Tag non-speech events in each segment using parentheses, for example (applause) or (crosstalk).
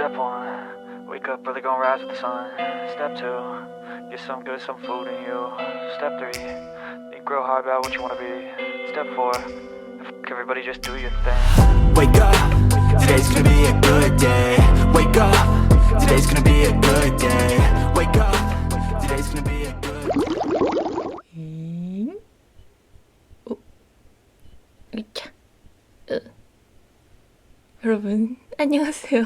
Step one, wake up early, gonna rise with the sun. Step two, get some good, some food in you. Step three, think real hard about what you wanna be. Step four, f- everybody just do your thing. Wake up, today's gonna be a good day. Wake up, today's gonna be a good day. Wake up, today's gonna be a good 음? 어? 으차. 으. 여러분, 안녕하세요.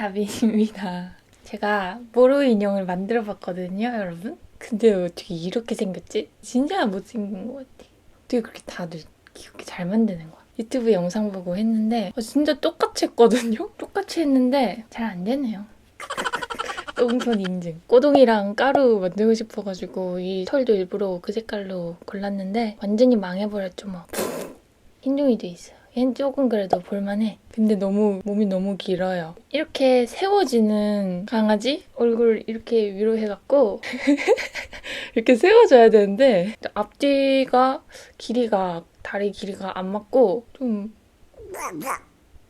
다빈입니다. 제가 모로 인형을 만들어 봤거든요, 여러분. 근데 어떻게 이렇게 생겼지? 진짜 못생긴 것 같아. 어떻게 그렇게 다들 귀엽게 잘 만드는 거야? 유튜브 영상 보고 했는데 어, 진짜 똑같이 했거든요? (laughs) 똑같이 했는데 잘 안 되네요. (laughs) 똥손 인증. 꼬동이랑 까루 만들고 싶어가지고 이 털도 일부러 그 색깔로 골랐는데 완전히 망해버렸죠 뭐. (laughs) 흰둥이도 있어요. 얘는 조금 그래도 볼만해. 근데 너무 몸이 너무 길어요. 이렇게 세워지는 강아지 얼굴 이렇게 위로 해갖고 (laughs) 이렇게 세워줘야 되는데 앞뒤가 길이가 다리 길이가 안 맞고 좀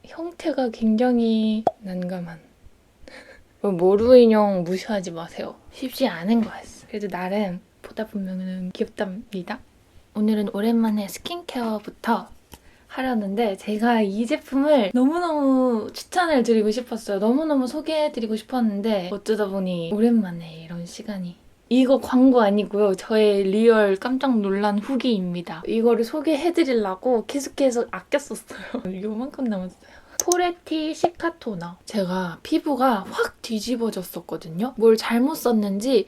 형태가 굉장히 난감한. (laughs) 모루 인형 무시하지 마세요. 쉽지 않은 거였어. 그래도 나름 보다 보면은 귀엽답니다. 오늘은 오랜만에 스킨케어부터 하려는데 제가 이 제품을 너무너무 추천을 드리고 싶었어요. 너무너무 소개해드리고 싶었는데 어쩌다 보니 오랜만에 이런 시간이 이거 광고 아니고요. 저의 리얼 깜짝 놀란 후기입니다. 이거를 소개해드리려고 계속해서 아꼈었어요. (laughs) 요만큼 남았어요. 포레티 시카 토너. 제가 피부가 확 뒤집어졌었거든요. 뭘 잘못 썼는지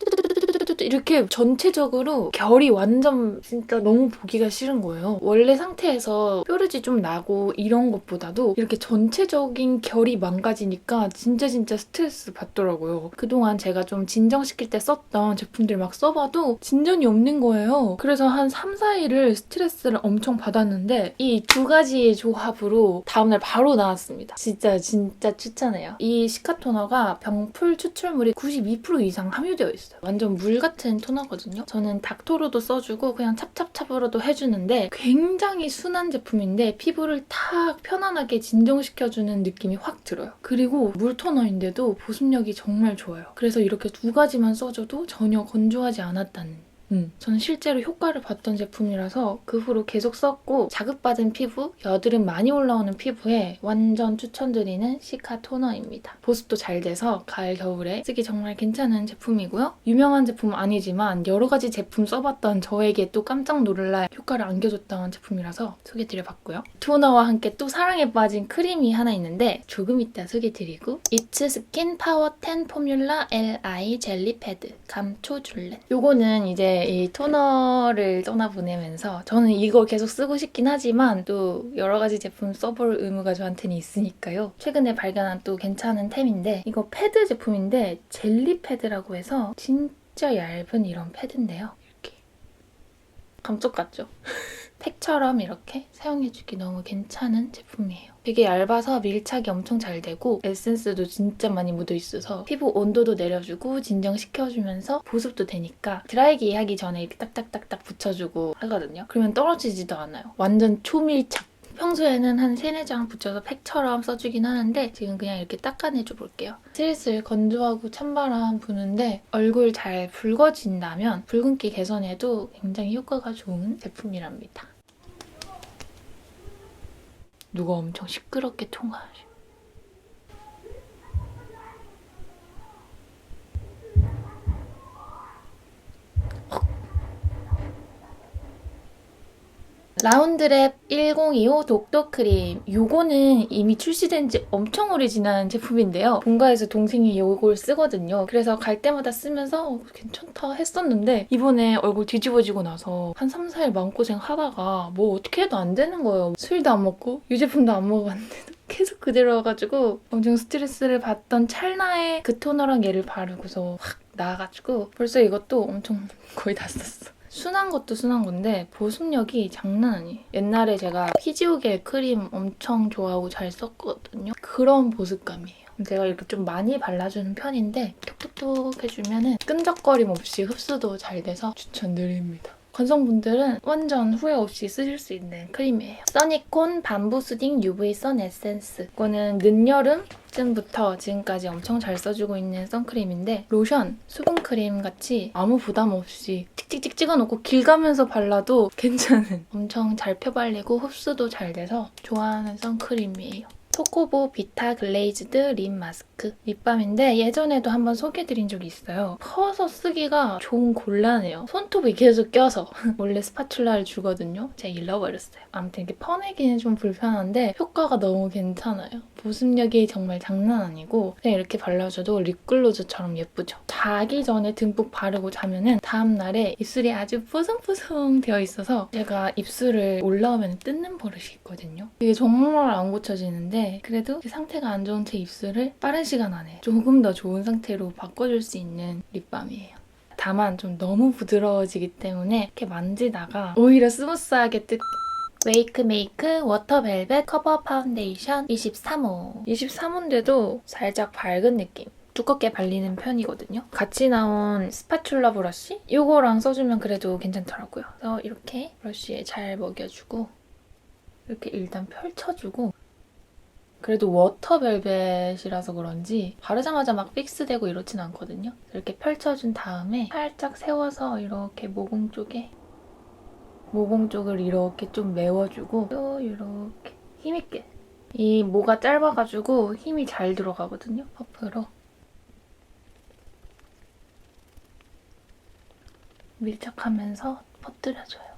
이렇게 전체적으로 결이 완전 진짜 너무 보기가 싫은 거예요. 원래 상태에서 뾰루지 좀 나고 이런 것보다도 이렇게 전체적인 결이 망가지니까 진짜 진짜 스트레스 받더라고요. 그동안 제가 좀 진정시킬 때 썼던 제품들 막 써봐도 진전이 없는 거예요. 그래서 한 3, 4일을 스트레스를 엄청 받았는데 이 두 가지의 조합으로 다음날 바로 나왔습니다. 진짜 진짜 추천해요. 이 시카 토너가 병풀 추출물이 92% 이상 함유되어 있어요. 완전 물 같은 토너거든요. 저는 닥토로도 써주고 그냥 찹찹찹으로도 해주는데 굉장히 순한 제품인데 피부를 탁 편안하게 진정시켜주는 느낌이 확 들어요. 그리고 물 토너인데도 보습력이 정말 좋아요. 그래서 이렇게 두 가지만 써줘도 전혀 건조하지 않았다는 음, 저는 실제로 효과를 봤던 제품이라서 그 후로 계속 썼고 자극받은 피부, 여드름 많이 올라오는 피부에 완전 추천드리는 시카 토너입니다. 보습도 잘 돼서 가을, 겨울에 쓰기 정말 괜찮은 제품이고요. 유명한 제품은 아니지만 여러 가지 제품 써봤던 저에게 또 깜짝 놀랄 효과를 안겨줬던 제품이라서 소개드려봤고요. 토너와 함께 또 사랑에 빠진 크림이 하나 있는데 조금 이따 소개드리고 이츠 스킨 파워 10 포뮬라 LI 젤리 패드 감초 줄렛 요거는 이제 이 토너를 떠나보내면서 저는 이거 계속 쓰고 싶긴 하지만 또 여러 가지 제품 써볼 의무가 저한테는 있으니까요. 최근에 발견한 또 괜찮은 템인데 이거 패드 제품인데 젤리 패드라고 해서 진짜 얇은 이런 패드인데요. 이렇게 감쪽 같죠? (laughs) 팩처럼 이렇게 사용해주기 너무 괜찮은 제품이에요. 되게 얇아서 밀착이 엄청 잘 되고 에센스도 진짜 많이 묻어있어서 피부 온도도 내려주고 진정시켜주면서 보습도 되니까 드라이기 하기 전에 이렇게 딱딱딱딱 붙여주고 하거든요. 그러면 떨어지지도 않아요. 완전 초밀착. 평소에는 한 3, 4장 붙여서 팩처럼 써주긴 하는데 지금 그냥 이렇게 닦아내줘 볼게요. 슬슬 건조하고 찬바람 부는데 얼굴 잘 붉어진다면 붉은기 개선에도 굉장히 효과가 좋은 제품이랍니다. 누가 엄청 시끄럽게 통화하시. 라운드랩 1025 독도 크림. 요거는 이미 출시된 지 엄청 오래 지난 제품인데요. 본가에서 동생이 요걸 쓰거든요. 그래서 갈 때마다 쓰면서 어, 괜찮다 했었는데 이번에 얼굴 뒤집어지고 나서 한 3, 4일 마음고생 하다가 뭐 어떻게 해도 안 되는 거예요. 술도 안 먹고 유제품도 안 먹어봤는데도 (laughs) 계속 그대로 와가지고 엄청 스트레스를 받던 찰나에 그 토너랑 얘를 바르고서 확 나와가지고 벌써 이것도 엄청 (laughs) 거의 다 썼어. 순한 것도 순한 건데 보습력이 장난 아니에요. 옛날에 제가 피지오겔 크림 엄청 좋아하고 잘 썼거든요. 그런 보습감이에요. 제가 이렇게 좀 많이 발라주는 편인데 톡톡톡 해주면 은 끈적거림 없이 흡수도 잘 돼서 추천드립니다. 건성분들은 완전 후회 없이 쓰실 수 있는 크림이에요. 써니콘 밤부 수딩 UV 선 에센스. 이거는 늦여름 쯤부터 지금까지 엄청 잘 써주고 있는 선크림인데 로션, 수분크림 같이 아무 부담 없이 찍찍찍 찍어놓고 길 가면서 발라도 괜찮은 엄청 잘 펴발리고 흡수도 잘 돼서 좋아하는 선크림이에요. 토코보 비타 글레이즈드 립 마스크 립밤인데 예전에도 한번 소개해드린 적이 있어요. 퍼서 쓰기가 좀 곤란해요. 손톱이 계속 껴서 (laughs) 원래 스파츌라를 주거든요. 제가 잃어버렸어요. 아무튼 이렇게 퍼내기는 좀 불편한데 효과가 너무 괜찮아요. 보습력이 정말 장난 아니고 그냥 이렇게 발라줘도 립글로즈처럼 예쁘죠. 자기 전에 듬뿍 바르고 자면은 다음날에 입술이 아주 뽀송뽀송 되어 있어서 제가 입술을 올라오면 뜯는 버릇이 있거든요. 이게 정말 안 고쳐지는데 그래도 상태가 안 좋은 제 입술을 빠른 시간 안에 조금 더 좋은 상태로 바꿔줄 수 있는 립밤이에요. 다만 좀 너무 부드러워지기 때문에 이렇게 만지다가 오히려 스무스하게 뜯 웨이크 메이크 워터벨벳 커버 파운데이션 23호 23호인데도 살짝 밝은 느낌 두껍게 발리는 편이거든요. 같이 나온 스파츌라 브러쉬? 이거랑 써주면 그래도 괜찮더라고요. 그래서 이렇게 브러쉬에 잘 먹여주고 이렇게 일단 펼쳐주고 그래도 워터벨벳이라서 그런지 바르자마자 막 픽스되고 이렇진 않거든요. 이렇게 펼쳐준 다음에 살짝 세워서 이렇게 모공 쪽에 모공 쪽을 이렇게 좀 메워주고 또 이렇게 힘있게 이 모가 짧아가지고 힘이 잘 들어가거든요. 퍼프로 밀착하면서 퍼뜨려줘요.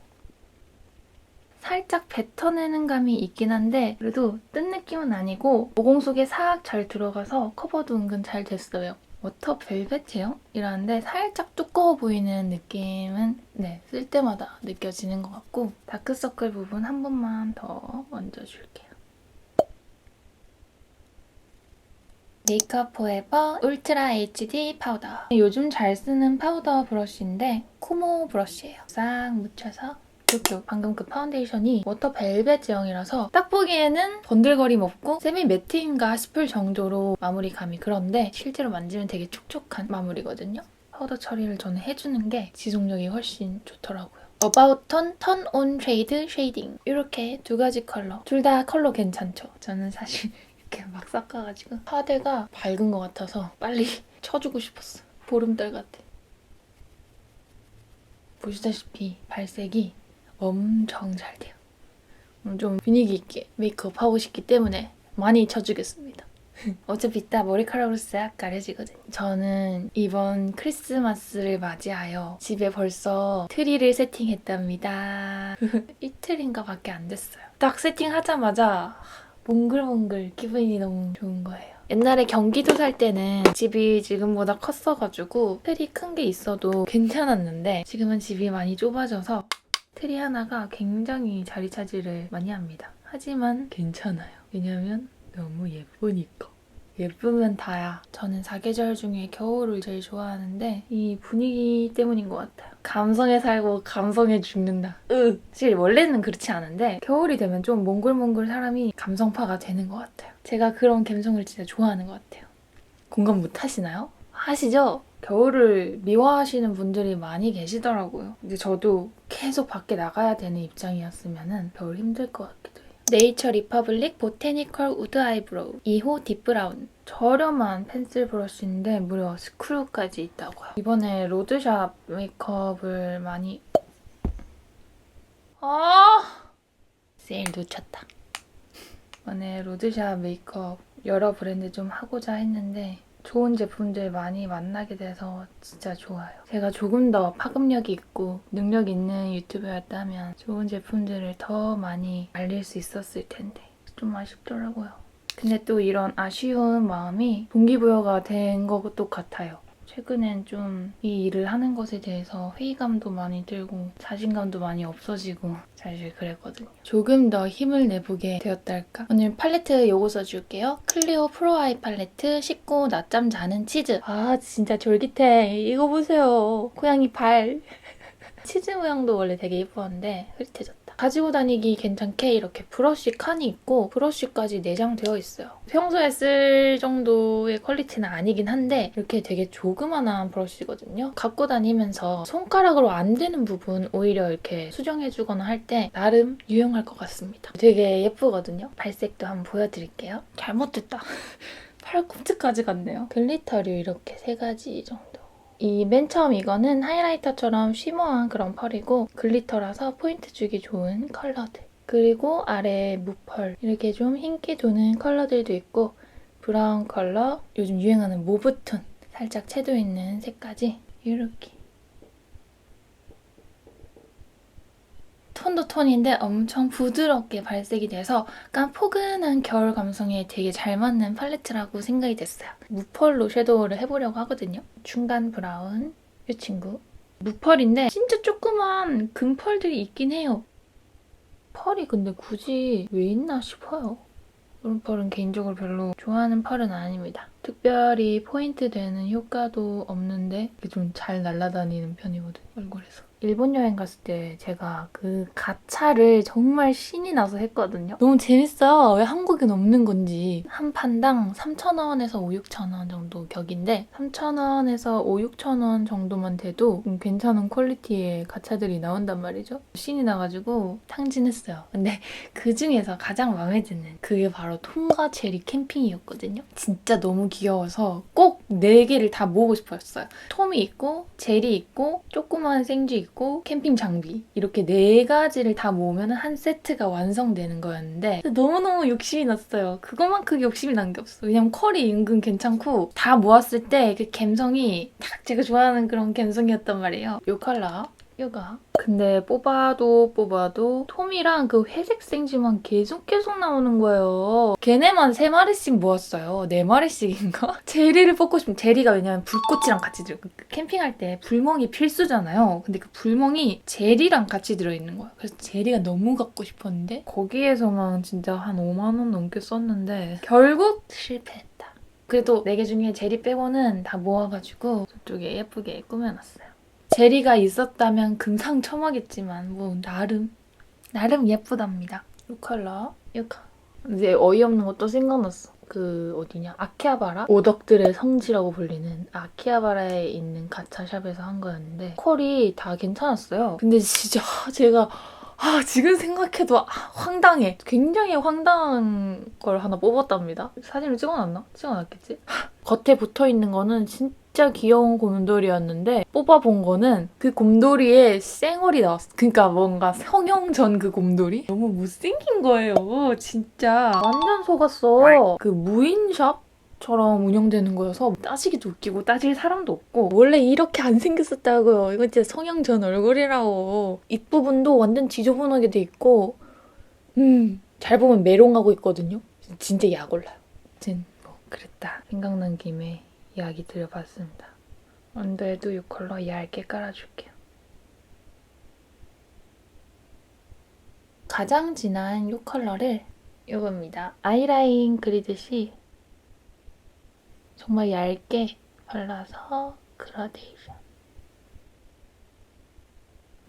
살짝 뱉어내는 감이 있긴 한데 그래도 뜬 느낌은 아니고 모공 속에 싹 잘 들어가서 커버도 은근 잘 됐어요. 워터 벨벳 제형 이라는데 살짝 두꺼워 보이는 느낌은 네, 쓸 때마다 느껴지는 것 같고 다크서클 부분 한 번만 더 얹어줄게요. 메이크업 포에버 울트라 HD 파우더 요즘 잘 쓰는 파우더 브러쉬인데 코모 브러쉬예요. 싹 묻혀서 쭉 방금 그 파운데이션이 워터 벨벳 제형이라서 딱 보기에는 번들거림 없고 세미 매트인가 싶을 정도로 마무리감이 그런데 실제로 만지면 되게 촉촉한 마무리거든요. 파우더 처리를 저는 해주는 게 지속력이 훨씬 좋더라고요. 어바웃 턴, 턴온 쉐이드 쉐이딩 이렇게 두 가지 컬러 둘 다 컬러 괜찮죠? 저는 사실 (laughs) 이렇게 막 섞어가지고 파데가 밝은 것 같아서 빨리 (laughs) 쳐주고 싶었어. 보름달 같아. 보시다시피 발색이 엄청 잘 돼요. 음, 좀 분위기 있게 메이크업 하고 싶기 때문에 많이 쳐주겠습니다. (laughs) 어차피 이따 머리카락으로 싹 가려지거든요. 저는 이번 크리스마스를 맞이하여 집에 벌써 트리를 세팅했답니다. (laughs) 이틀인가 밖에 안 됐어요. 딱 세팅하자마자 몽글몽글 기분이 너무 좋은 거예요. 옛날에 경기도 살 때는 집이 지금보다 컸어가지고 트리 큰 게 있어도 괜찮았는데 지금은 집이 많이 좁아져서 트리 하나가 굉장히 자리 차지를 많이 합니다. 하지만 괜찮아요. 왜냐면 너무 예쁘니까. 예쁘면 다야. 저는 사계절 중에 겨울을 제일 좋아하는데 이 분위기 때문인 것 같아요. 감성에 살고 감성에 죽는다. 으. 사실 원래는 그렇지 않은데 겨울이 되면 좀 몽글몽글 사람이 감성파가 되는 것 같아요. 제가 그런 감성을 진짜 좋아하는 것 같아요. 공감 못 하시나요? 하시죠? 겨울을 미워하시는 분들이 많이 계시더라고요. 근데 저도 계속 밖에 나가야 되는 입장이었으면 겨울 힘들 것 같기도 해요. 네이처 리퍼블릭 보테니컬 우드 아이브로우 2호 딥브라운 저렴한 펜슬 브러쉬인데 무려 스크류까지 있다고요. 이번에 로드샵 메이크업을 많이 아 세일 놓쳤다. 이번에 로드샵 메이크업 여러 브랜드 좀 하고자 했는데 좋은 제품들 많이 만나게 돼서 진짜 좋아요. 제가 조금 더 파급력이 있고 능력 있는 유튜버였다면 좋은 제품들을 더 많이 알릴 수 있었을 텐데 좀 아쉽더라고요. 근데 또 이런 아쉬운 마음이 동기부여가 된 것도 같아요. 최근엔 좀 이 일을 하는 것에 대해서 회의감도 많이 들고 자신감도 많이 없어지고 사실 그랬거든요. 조금 더 힘을 내보게 되었달까? 오늘 팔레트 요거 써줄게요. 클리오 프로 아이 팔레트 씻고 낮잠 자는 치즈. 아 진짜 졸깃해. 이거 보세요. 고양이 발. (laughs) 치즈 모양도 원래 되게 예뻤는데 흐릿해졌다. 가지고 다니기 괜찮게 이렇게 브러쉬 칸이 있고 브러쉬까지 내장되어 있어요. 평소에 쓸 정도의 퀄리티는 아니긴 한데 이렇게 되게 조그만한 브러쉬거든요. 갖고 다니면서 손가락으로 안 되는 부분 오히려 이렇게 수정해주거나 할 때 나름 유용할 것 같습니다. 되게 예쁘거든요. 발색도 한번 보여드릴게요. 잘못됐다. (laughs) 팔꿈치까지 갔네요. 글리터류 이렇게 세 가지 정도. 이 맨 처음 이거는 하이라이터처럼 쉬머한 그런 펄이고 글리터라서 포인트 주기 좋은 컬러들. 그리고 아래 무펄 이렇게 좀 흰기 도는 컬러들도 있고 브라운 컬러, 요즘 유행하는 모브톤 살짝 채도 있는 색까지 이렇게 톤도 톤인데 엄청 부드럽게 발색이 돼서 약간 포근한 겨울 감성에 되게 잘 맞는 팔레트라고 생각이 됐어요. 무펄로 섀도우를 해보려고 하거든요. 중간 브라운 이 친구. 무펄인데 진짜 조그만 금펄들이 있긴 해요. 펄이 근데 굳이 왜 있나 싶어요. 이런 펄은 개인적으로 별로 좋아하는 펄은 아닙니다. 특별히 포인트 되는 효과도 없는데 좀 잘 날아다니는 편이거든요, 얼굴에서. 일본 여행 갔을 때 제가 그 가차를 정말 신이 나서 했거든요. 너무 재밌어요. 왜 한국엔 없는 건지. 한 판당 3,000원에서 5, 6,000원 정도 격인데 3,000원에서 5, 6,000원 정도만 돼도 좀 괜찮은 퀄리티의 가차들이 나온단 말이죠. 신이 나가지고 탕진했어요. 근데 (laughs) 그 중에서 가장 마음에 드는 그게 바로 톰과 체리 캠핑이었거든요. 진짜 너무 귀여워서 꼭 네 개를 다 모으고 싶었어요. 톰이 있고 제리 있고 조그만 생쥐 있고 캠핑 장비 이렇게 네 가지를 다 모으면 한 세트가 완성되는 거였는데 너무너무 욕심이 났어요. 그것만큼 욕심이 난 게 없어. 왜냐면 컬이 은근 괜찮고 다 모았을 때 그 감성이 딱 제가 좋아하는 그런 감성이었단 말이에요. 요 컬러 요가 근데 뽑아도 뽑아도 톰이랑 그 회색 생쥐만 계속 계속 나오는 거예요. 걔네만 세 마리씩 모았어요. 네 마리씩인가? (laughs) 제리를 뽑고 싶으면 제리가 왜냐면 불꽃이랑 같이 들어. 그 캠핑할 때 불멍이 필수잖아요. 근데 그 불멍이 제리랑 같이 들어있는 거야. 그래서 제리가 너무 갖고 싶었는데 거기에서만 진짜 한 5만 원 넘게 썼는데 결국 실패했다. 그래도 4개 중에 제리 빼고는 다 모아가지고 저쪽에 예쁘게 꾸며놨어요. 제리가 있었다면 금상첨화겠지만 뭐 나름 나름 예쁘답니다. 이 컬러 이 컬러 이제 어이없는 것도 생각났어. 그 어디냐 아키하바라 오덕들의 성지라고 불리는 아키하바라에 있는 가차샵에서 한 거였는데 컬이 다 괜찮았어요. 근데 진짜 제가 아 지금 생각해도 아, 황당해. 굉장히 황당한 걸 하나 뽑았답니다. 사진을 찍어놨나? 찍어놨겠지? 겉에 붙어 있는 거는 진짜 귀여운 곰돌이였는데 뽑아본 거는 그 곰돌이의 쌩얼이 나왔어. 그러니까 뭔가 성형전 그 곰돌이 너무 못생긴 거예요. 진짜 완전 속았어. 그 무인샵 처럼 운영되는 거여서 따지기도 웃기고 따질 사람도 없고 원래 이렇게 안 생겼었다고요. 이건 진짜 성형 전 얼굴이라고. 입부분도 완전 지저분하게 돼 있고 음, 잘 보면 메롱하고 있거든요. 진짜 약 올라요. 아무튼 뭐 그랬다. 생각난 김에 이야기 드려봤습니다. 언더에도 이 컬러 얇게 깔아줄게요. 가장 진한 이 컬러를 이겁니다. 아이라인 그리듯이 정말 얇게 발라서 그라데이션.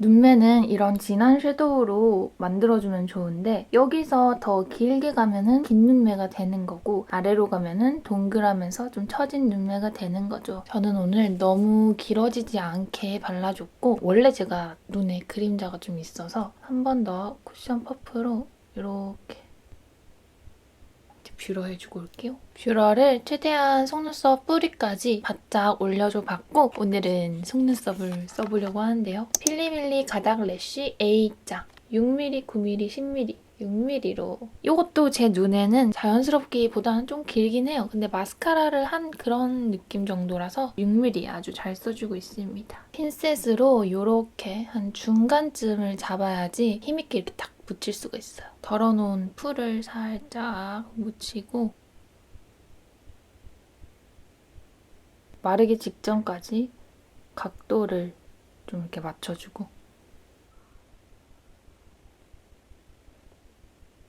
눈매는 이런 진한 섀도우로 만들어주면 좋은데 여기서 더 길게 가면은 긴 눈매가 되는 거고 아래로 가면은 동그라면서 좀 처진 눈매가 되는 거죠. 저는 오늘 너무 길어지지 않게 발라줬고 원래 제가 눈에 그림자가 좀 있어서 한 번 더 쿠션 퍼프로 이렇게 뷰러 해주고 올게요. 뷰러를 최대한 속눈썹 뿌리까지 바짝 올려줘 봤고 오늘은 속눈썹을 써보려고 하는데요. 필리밀리 가닥 래쉬 A자 6mm, 9mm, 10mm 6mm로 이것도 제 눈에는 자연스럽기보다는 좀 길긴 해요. 근데 마스카라를 한 그런 느낌 정도라서 6mm 아주 잘 써주고 있습니다. 핀셋으로 이렇게 한 중간쯤을 잡아야지 힘있게 이렇게 딱 묻힐 수가 있어요. 덜어놓은 풀을 살짝 묻히고 마르기 직전까지 각도를 좀 이렇게 맞춰주고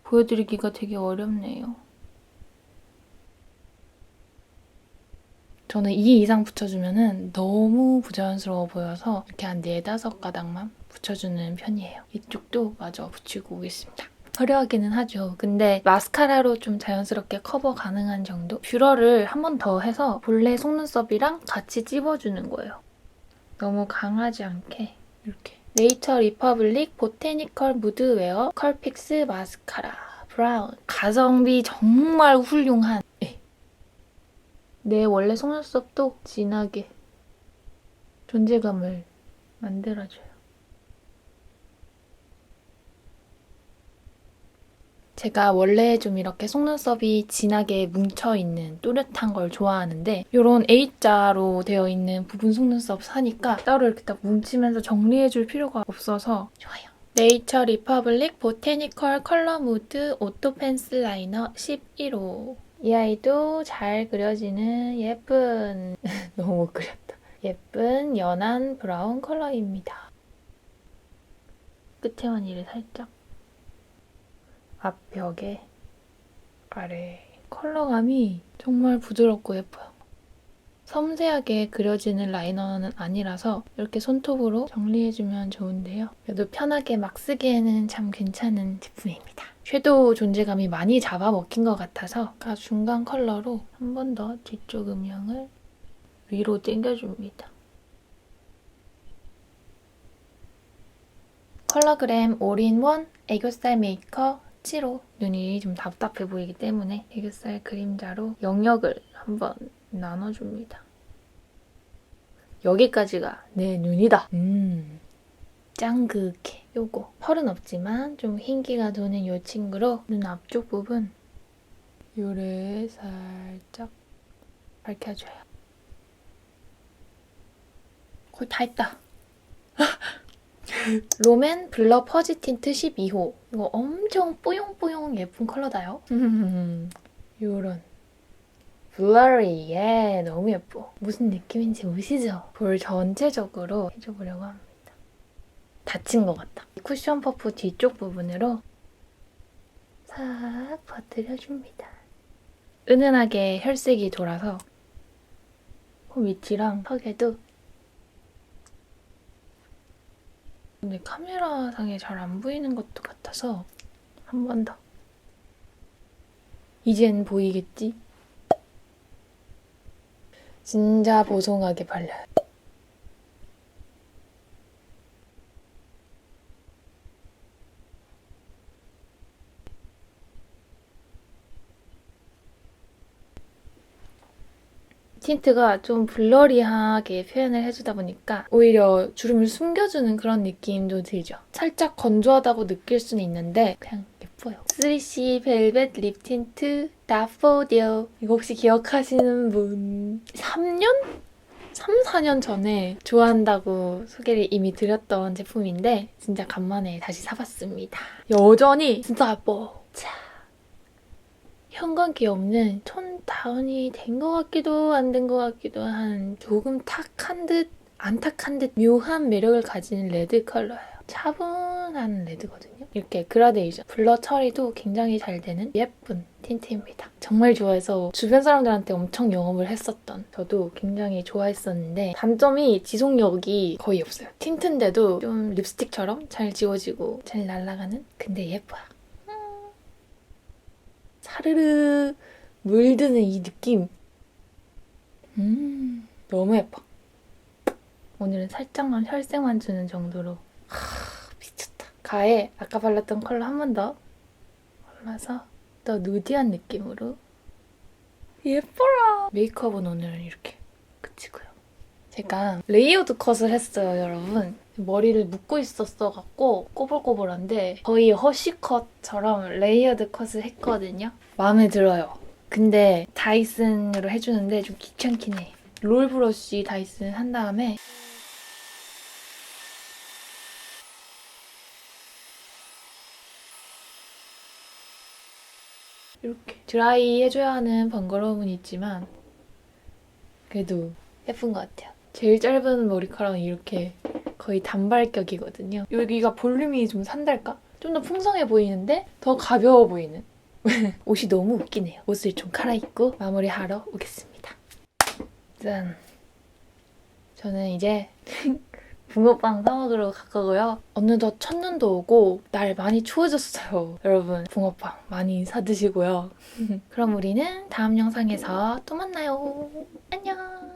보여드리기가 되게 어렵네요. 저는 2 이상 붙여주면은 너무 부자연스러워 보여서 이렇게 한 4, 5가닥만 붙여주는 편이에요. 이쪽도 마저 붙이고 오겠습니다. 화려하기는 하죠. 근데 마스카라로 좀 자연스럽게 커버 가능한 정도? 뷰러를 한 번 더 해서 본래 속눈썹이랑 같이 찝어주는 거예요. 너무 강하지 않게 이렇게. 네이처 리퍼블릭 보테니컬 무드웨어 컬픽스 마스카라 브라운 가성비 정말 훌륭한 예. 내 원래 속눈썹도 진하게 존재감을 만들어줘요. 제가 원래 좀 이렇게 속눈썹이 진하게 뭉쳐있는 또렷한 걸 좋아하는데 이런 A자로 되어 있는 부분 속눈썹 사니까 따로 이렇게 딱 뭉치면서 정리해줄 필요가 없어서 좋아요. 네이처 리퍼블릭 보테니컬 컬러 무드 오토 펜슬 라이너 11호 이 아이도 잘 그려지는 예쁜 (laughs) 너무 못 그렸다. 예쁜 연한 브라운 컬러입니다. 끝에 원이를 살짝 앞벽에 아래 컬러감이 정말 부드럽고 예뻐요. 섬세하게 그려지는 라이너는 아니라서 이렇게 손톱으로 정리해주면 좋은데요. 그래도 편하게 막 쓰기에는 참 괜찮은 제품입니다. 섀도우 존재감이 많이 잡아먹힌 것 같아서 중간 컬러로 한 번 더 뒤쪽 음영을 위로 당겨줍니다. 컬러그램 올인원 애교살 메이커 7호 눈이 좀 답답해 보이기 때문에 애교살 그림자로 영역을 한번 나눠줍니다. 여기까지가 내 눈이다. 음, 짱그게 요거 펄은 없지만 좀 흰기가 도는 요 친구로 눈 앞쪽 부분 요를 살짝 밝혀줘요. 거의 다 했다. 롬앤 블러 퍼지 틴트 12호. 이거 엄청 뽀용뽀용 예쁜 컬러다요. 요런. 블러리, 예, 너무 예뻐. 무슨 느낌인지 보시죠? 볼 전체적으로 해줘보려고 합니다. 닫힌 것 같다. 쿠션 퍼프 뒤쪽 부분으로 싹 퍼뜨려줍니다. 은은하게 혈색이 돌아서 코 밑이랑 턱에도 근데 카메라상에 잘 안 보이는 것도 같아서 한 번 더. 이젠 보이겠지? 진짜 보송하게 발려요. 틴트가 좀 블러리하게 표현을 해주다 보니까 오히려 주름을 숨겨주는 그런 느낌도 들죠. 살짝 건조하다고 느낄 수는 있는데 그냥 예뻐요. 3C 벨벳 립 틴트 다포디오 이거 혹시 기억하시는 분? 3년? 3, 4년 전에 좋아한다고 소개를 이미 드렸던 제품인데 진짜 간만에 다시 사봤습니다. 여전히 진짜 예뻐. 자, 형광기 없는 톤 다운이 된 것 같기도 안 된 것 같기도 한 조금 탁한 듯 안 탁한 듯 묘한 매력을 가진 레드 컬러예요. 차분한 레드거든요. 이렇게 그라데이션, 블러 처리도 굉장히 잘 되는 예쁜 틴트입니다. 정말 좋아해서 주변 사람들한테 엄청 영업을 했었던 저도 굉장히 좋아했었는데 단점이 지속력이 거의 없어요. 틴트인데도 좀 립스틱처럼 잘 지워지고 잘 날아가는? 근데 예뻐요. 사르르 물드는 이 느낌. 음, 너무 예뻐. 오늘은 살짝만 혈색만 주는 정도로. 하, 미쳤다. 가에 아까 발랐던 컬러 한 번 더 발라서 더 누디한 느낌으로. 예뻐라. 메이크업은 오늘은 이렇게 그치고요. 제가 레이어드 컷을 했어요, 여러분. 머리를 묶고 있었어갖고 꼬불꼬불한데 거의 허쉬컷처럼 레이어드 컷을 했거든요. 마음에 들어요. 근데 다이슨으로 해주는데 좀 귀찮긴 해. 롤 브러쉬 다이슨 한 다음에 이렇게 드라이 해줘야 하는 번거로움은 있지만 그래도 예쁜 것 같아요. 제일 짧은 머리카락은 이렇게 거의 단발격이거든요. 여기가 볼륨이 좀 산달까? 좀 더 풍성해 보이는데 더 가벼워 보이는 (laughs) 옷이 너무 웃기네요. 옷을 좀 갈아입고 마무리하러 오겠습니다. 짠! 저는 이제 (laughs) 붕어빵 사 먹으러 갈 거고요. 어느덧 첫눈도 오고 날 많이 추워졌어요. 여러분 붕어빵 많이 사 드시고요. (laughs) 그럼 우리는 다음 영상에서 또 만나요. 안녕!